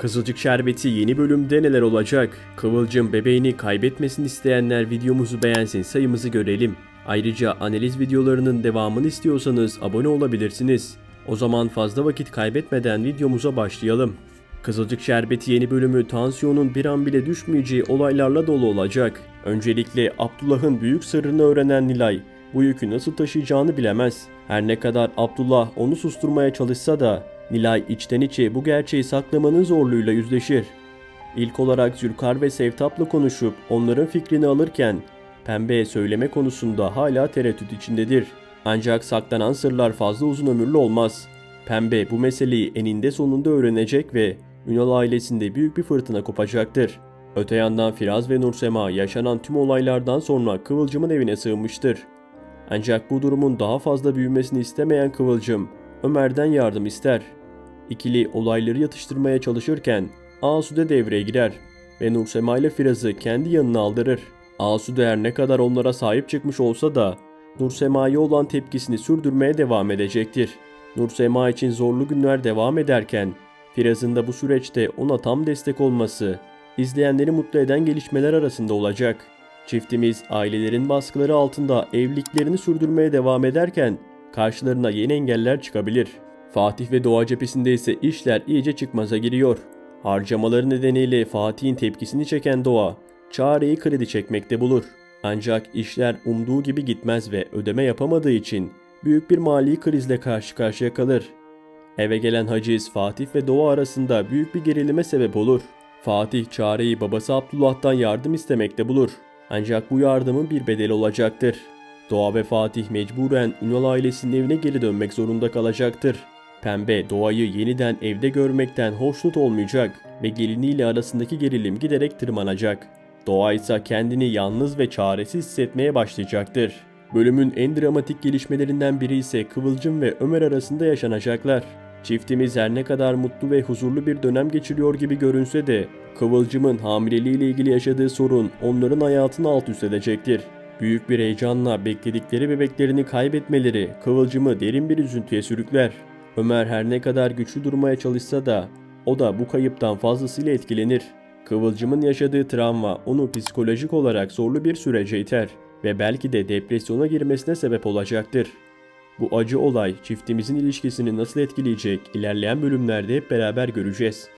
Kızılcık Şerbeti yeni bölümde neler olacak? Kıvılcım bebeğini kaybetmesini isteyenler videomuzu beğensin sayımızı görelim. Ayrıca analiz videolarının devamını istiyorsanız abone olabilirsiniz. O zaman fazla vakit kaybetmeden videomuza başlayalım. Kızılcık Şerbeti yeni bölümü tansiyonun bir an bile düşmeyeceği olaylarla dolu olacak. Öncelikle Abdullah'ın büyük sırrını öğrenen Nilay bu yükü nasıl taşıyacağını bilemez. Her ne kadar Abdullah onu susturmaya çalışsa da Nilay içten içe bu gerçeği saklamanın zorluğuyla yüzleşir. İlk olarak Zülkar ve Sevtap'la konuşup onların fikrini alırken Pembe söyleme konusunda hala tereddüt içindedir. Ancak saklanan sırlar fazla uzun ömürlü olmaz. Pembe bu meseleyi eninde sonunda öğrenecek ve Ünal ailesinde büyük bir fırtına kopacaktır. Öte yandan Firaz ve Nursema yaşanan tüm olaylardan sonra Kıvılcım'ın evine sığınmıştır. Ancak bu durumun daha fazla büyümesini istemeyen Kıvılcım, Ömer'den yardım ister. İkili olayları yatıştırmaya çalışırken Asude devreye girer ve Nursema ile Firaz'ı kendi yanına aldırır. Asude her ne kadar onlara sahip çıkmış olsa da Nursema'ya olan tepkisini sürdürmeye devam edecektir. Nursema için zorlu günler devam ederken Firaz'ın da bu süreçte ona tam destek olması izleyenleri mutlu eden gelişmeler arasında olacak. Çiftimiz ailelerin baskıları altında evliliklerini sürdürmeye devam ederken karşılarına yeni engeller çıkabilir. Fatih ve Doğa cephesinde ise işler iyice çıkmaza giriyor. Harcamaları nedeniyle Fatih'in tepkisini çeken Doğa, çareyi kredi çekmekte bulur. Ancak işler umduğu gibi gitmez ve ödeme yapamadığı için büyük bir mali krizle karşı karşıya kalır. Eve gelen haciz Fatih ve Doğa arasında büyük bir gerilime sebep olur. Fatih çareyi babası Abdullah'tan yardım istemekte bulur. Ancak bu yardımın bir bedeli olacaktır. Doğa ve Fatih mecburen Ünal ailesinin evine geri dönmek zorunda kalacaktır. Pembe Doğa'yı yeniden evde görmekten hoşnut olmayacak ve geliniyle arasındaki gerilim giderek tırmanacak. Doğa ise kendini yalnız ve çaresiz hissetmeye başlayacaktır. Bölümün en dramatik gelişmelerinden biri ise Kıvılcım ve Ömer arasında yaşanacaklar. Çiftimiz her ne kadar mutlu ve huzurlu bir dönem geçiriyor gibi görünse de Kıvılcım'ın hamileliğiyle ilgili yaşadığı sorun onların hayatını alt üst edecektir. Büyük bir heyecanla bekledikleri bebeklerini kaybetmeleri Kıvılcım'ı derin bir üzüntüye sürükler. Ömer her ne kadar güçlü durmaya çalışsa da o da bu kayıptan fazlasıyla etkilenir. Kıvılcım'ın yaşadığı travma onu psikolojik olarak zorlu bir sürece iter ve belki de depresyona girmesine sebep olacaktır. Bu acı olay çiftimizin ilişkisini nasıl etkileyecek ilerleyen bölümlerde hep beraber göreceğiz.